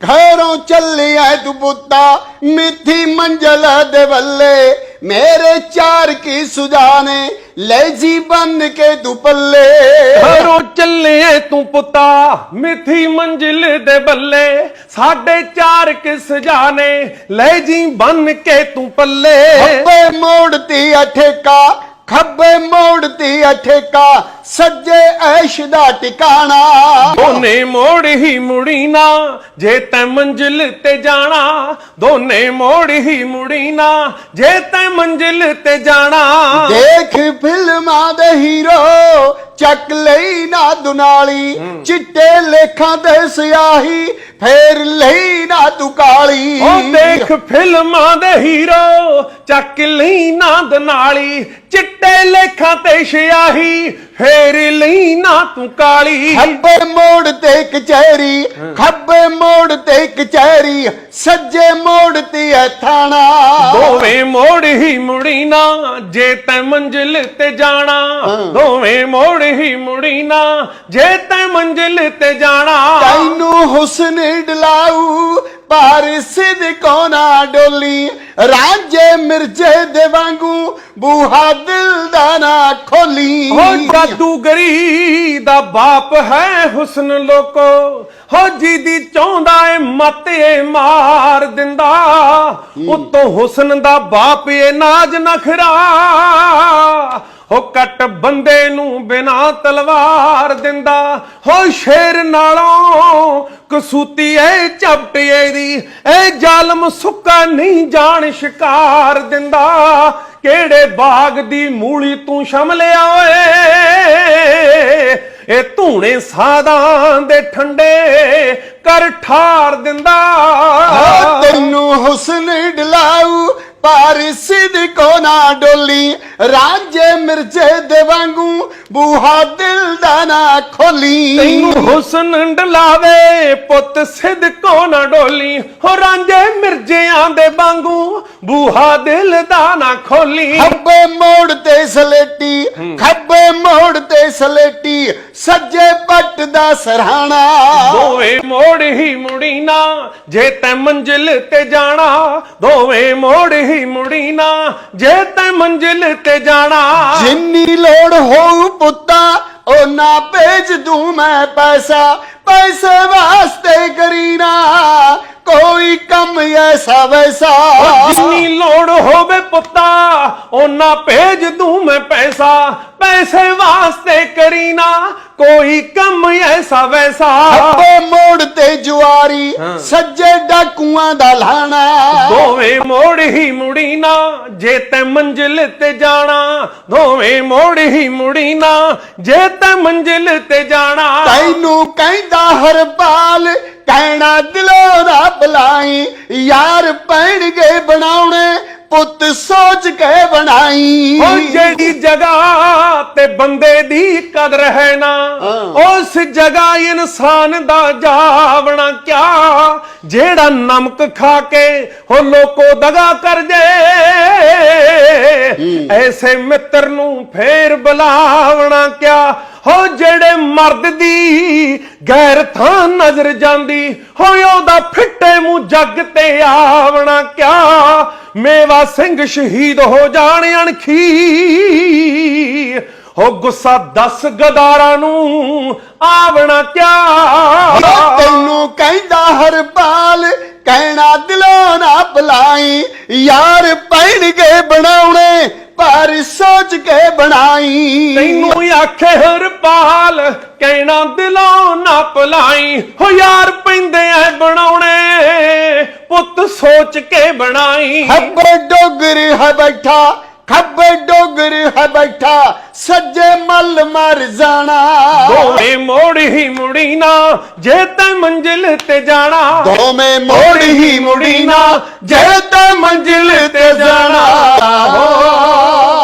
ਘਰੋਂ ਚੱਲਿਆ ਤੂੰ ਪੁੱਤਾ ਮਿੱਠੀ ਮੰਜ਼ਲ ਦੇ ਵੱਲੇ। ਮੇਰੇ ਚਾਰ ਕੀ ਸੁਜਾਨੇ ਲੈ ਜੀ ਬਨ ਕੇ ਤੂੰ ਪੱਲੇ। ਘਰੋਂ ਚੱਲੇ ਤੂੰ ਪੁੱਤਾ ਮਿੱਠੀ ਮੰਜ਼ਿਲ ਦੇ ਬੱਲੇ ਸਾਡੇ ਚਾਰ ਕਿਸ ਜਾਣੇ ਲੈ ਜੀ ਬਨ ਕੇ ਤੂੰ ਪੱਲੇ। ਖੱਬੇ ਮੋੜਤੀ ਅਠੇਕਾ ਖੱਬੇ ਮੋੜਤੀ ਅਠੇਕਾ ਸੱਜੇ ਐਸ਼ ਦਾ ਟਿਕਾਣਾ। ਦੋਨੇ ਮੋੜ ਹੀ ਮੁੜੀ ਨਾ ਜੇ ਤੈ ਮੰਜ਼ਿਲ ਤੇ ਜਾਣਾ ਦੋਨੇ ਮੋੜ ਹੀ ਮੁੜੀ ਨਾ ਜੇ ਤੈ ਮੰਜ਼ਿਲ ਤੇ ਜਾਣਾ। ਦੇਖ ਫਿਲਮਾਂ ਦੇ ਹੀਰੋ ਚੱਕ ਲਈ ਨਾ ਦੁਨਾਲੀ ਚਿੱਟੇ ਲੇਖਾਂ ਤੇ ਸਿਆਹੀ ਫੇਰ ਲਈ ਨਾ ਤੂੰ ਕਾਲੀ ਉਹ ਦੇਖ ਫਿਲਮਾਂ ਦੇ ਹੀਰੋ ਚੱਕ ਲਈ ਨਾਦ ਨਾਲੀ ਚਿੱਟੇ ਲੇਖਾਂ ਤੇ ਸਿਆਹੀ ਫੇਰ ਲਈ ਨਾ ਤੂੰ ਕਾਲੀ। ਖੱਬੇ ਮੋੜ ਤੇ ਕਚਹਿਰੀ ਖੱਬੇ ਮੋੜ ਤੇ ਕਚਹਿਰੀ ਸੱਜੇ ਮੋੜ ਤੇ ਹੈ ਥਾਣਾ। ਦੋਵੇਂ ਮੋੜ ਹੀ ਮੁੜੀ ਨਾ ਜੇ ਤੈ ਮੰਜ਼ਿਲ ਤੇ ਜਾਣਾ। ਦੋਵੇਂ ਮੋੜ ਹੀ ਮੁੜੀ ਨਾ ਜੇ ਤੈ ਮੰਜ਼ਿਲ ਤੇ ਜਾਣਾ। ਤੈਨੂੰ ਹੁਸਨ ਡਲਾਊ ਪਰ ਸਿਧ ਕੋਨਾ ਡੋਲੀ। ਰਾਜੇ ਮਿਰਜੇ ਦੇ ਵਾਂਗੂ ਬੂਹਾ ਦਿਲ ਦਾ ਨਾ ਖੋਲੀ। ਹੋ ਜਾਦੂਗਰੀ ਦਾ ਬਾਪ ਹੈ ਹੁਸਨ ਲੋਕੋ ਹੋ ਜਿਹਦੀ ਚਾਹੁੰਦਾ ਏ ਮਤ ਏ ਮਾਰ ਦਿੰਦਾ। ਉਤੋਂ ਹੁਸਨ ਦਾ ਬਾਪ ਏ ਨਾਜ ਨਖਰਾ ਹੋ ਕੱਟ ਬੰਦੇ ਨੂੰ ਬਿਨਾ ਤਲਵਾਰ ਦਿੰਦਾ। ਹੋ ਸ਼ੇਰ ਨਾਲੋਂ ਕਸੂਤੀ ਏ ਚਪਟੇ ਦੀ ਏ ਜ਼ਾਲਮ ਸੁੱਕਾ ਨਹੀਂ ਜਾਣ ਸ਼ਿਕਾਰ ਦਿੰਦਾ। ਕਿਹੜੇ ਬਾਗ ਦੀ ਮੂਲੀ ਤੂੰ ਸ਼ਮਲਿਆ ਓਏ? ਇਹ ਧੂਣੇ ਸਾਦਾਂ ਦੇ ਠੰਡੇ ਕਰ ਠਾਰ ਦਿੰਦਾ। ਤੈਨੂੰ ਹੁਸਨ ਡਲਾਊ ਪਰ ਸਿਧ ਕੋਨਾ ਡੋਲੀ। ਰਾਜੇ ਮਿਰਜੇ ਦੇ ਵਾਂਗੂ ਬੂਹਾ ਦਿਲ ਦਾ ਨਾ ਖੋਲੀ। ਤੈਨੂੰ ਹੁਸਨ ਡਲਾਵੇ ਪੁੱਤ ਸਿਦਕੋ ਨਾ ਡੋਲੀ? ਹੋ ਰਾਂਝੇ ਮਿਰਜਿਆਂ ਦੇ ਵਾਂਗੂ ਬੂਹਾ ਦਿਲ ਦਾ ਨਾ ਖੋਲੀ। ਖੱਬੇ ਮੋੜ ਤੇ ਸਲੇਟੀ ਖੱਬੇ ਮੋੜ ਤੇ ਸਲੇਟੀ ਸੱਜੇ ਪੱਟ ਦਾ ਸਰਹਾਣਾ ਦੋਵੇਂ ਮੋੜ ਹੀ ਮੁੜੀ ਨਾ ਜੇ ਤੈ ਮੰਜ਼ਿਲ ਤੇ ਜਾਣਾ ਦੋਵੇਂ ਮੋੜ ਹੀ ਮੁੜੀ ਨਾ ਜੇ ਤੈ ਮੰਜ਼ਿਲ ਤੇ ਜਾਣਾ? ਜਿੰਨੀ ਲੋੜ ਹੋਊ ਪੁੱਤਾ ਉਹ ਨਾ ਭੇਜ ਦੂੰ ਮੈਂ ਪੈਸਾ। ਪੈਸੇ ਵਾਸਤੇ ਕਰੀਨਾ ਕੋਈ ਕੰਮ ਐਸਾ ਵੈਸਾ। ਜਿੰਨੀ ਲੋੜ ਹੋਵੇ ਪੁੱਤਾ ਉਹਨਾਂ ਭੇਜ ਦੂੰ ਮੈਂ ਪੈਸਾ। ਪੈਸੇ ਵਾਸਤੇ ਕਰੀ ਨਾ ਕੋਈ ਕੰਮ ਐਸਾ ਵੈਸਾ। ਖੱਬੇ ਮੋੜ ਤੇ ਜੁਆਰੀ ਸੱਜੇ ਡਾਕੂਆਂ ਦਾ ਲਾਣਾ। ਦੋਵੇਂ ਮੋੜ ਹੀ ਮੁੜੀ ਨਾ, ਜੇ ਤੈ ਮੰਜ਼ਿਲ ਤੇ ਜਾਣਾ, ਦੋਵੇਂ ਮੋੜ ਹੀ ਮੁੜੀ ਨਾ, ਜੇ ਤੈ ਮੰਜ਼ਿਲ ਤੇ ਜਾਣਾ। ਤੈਨੂੰ ਕਹਿੰਦਾ ਹਰਪਾਲ, ਕਹਿਣਾ ਦਿਲੋਂ ਰੱਬ ਲਾਈ, ਯਾਰ ਪੈਣਗੇ ਬਣਾਉਣੇ ਪੁੱਤ ਸੋਚ ਕੇ ਬਣਾਈ। ਉਹ ਜਿਹੜੀ ਜਗ੍ਹਾ ਤੇ ਬੰਦੇ ਦੀ ਕਦਰ ਹੈ ਨਾ ਉਸ ਜਗ੍ਹਾ ਇਨਸਾਨ ਦਾ ਜਾਵਣਾ ਕਿਆ? ਜਿਹੜਾ ਨਮਕ ਖਾ ਕੇ ਹੋ ਲੋਕੋ ਦਗਾ ਕਰ ਜੇ। ਐਸੇ ਮਿੱਤਰ ਨੂੰ ਫੇਰ ਬੁਲਾਵਣਾ ਕਿਆ? ਹੋ ਜਿਹੜੇ ਮਰਦ ਦੀ ਗੈਰ ਥਾਂ ਨਜ਼ਰ ਜਾਂਦੀ ਹੋ ਉਹਦਾ ਫਿੱਟੇ ਮੂੰਹ ਜੱਗ ਤੇ ਆਵਣਾ ਕਿਆ? ਮੇਵਾ ਸਿੰਘ ਸ਼ਹੀਦ ਹੋ ਜਾਣ ਅਣਖੀ। ਹੋ ਗੁੱਸਾ ਦਸ ਗਦਾਰਾਂ ਨੂੰ ਆਵਣਾ ਕਿਆ? ਤੈਨੂੰ ਕਹਿੰਦਾ ਹਰਪਾਲ ਕਹਿਣਾ ਦਿਲੋਂ ਨਾ ਬੁਲਾਈ ਯਾਰ ਪੈਣਗੇ ਬਣਾਉਣੇ ਪਰ ਸੋਚ ਕੇ ਬਣਾਈ। ਤੈਨੂੰ ਆਖੇ ਹਰਪਾਲ ਕਹਿਣਾ ਦਿਲੋਂ ਨਾ ਭੁਲਾਈ। ਹੋ ਯਾਰ ਪੈਂਦੇ ਐ ਬਣਾਉਣੇ। ਪੁੱਤ ਸੋਚ ਕੇ ਬਣਾਈ। ਖੱਬੇ ਡੋਗਰ ਹੈ ਬੈਠਾ ਖੱਬੇ ਡੋਗਰ ਹੈ ਬੈਠਾ ਸੱਜੇ ਮੱਲ ਮਰ ਜਾਣਾ। ਦੋਵੇਂ ਮੋੜ ਹੀ ਮੁੜੀ ਨਾ ਜੇ ਤੈ ਮੰਜ਼ਿਲ ਤੇ ਜਾਣਾ। ਦੋਵੇਂ ਮੋੜ ਹੀ ਮੁੜੀ ਨਾ ਜੇ ਤਾਂ ਮੰਜ਼ਿਲ ਤੇ ਜਾਣਾ। ਹੋ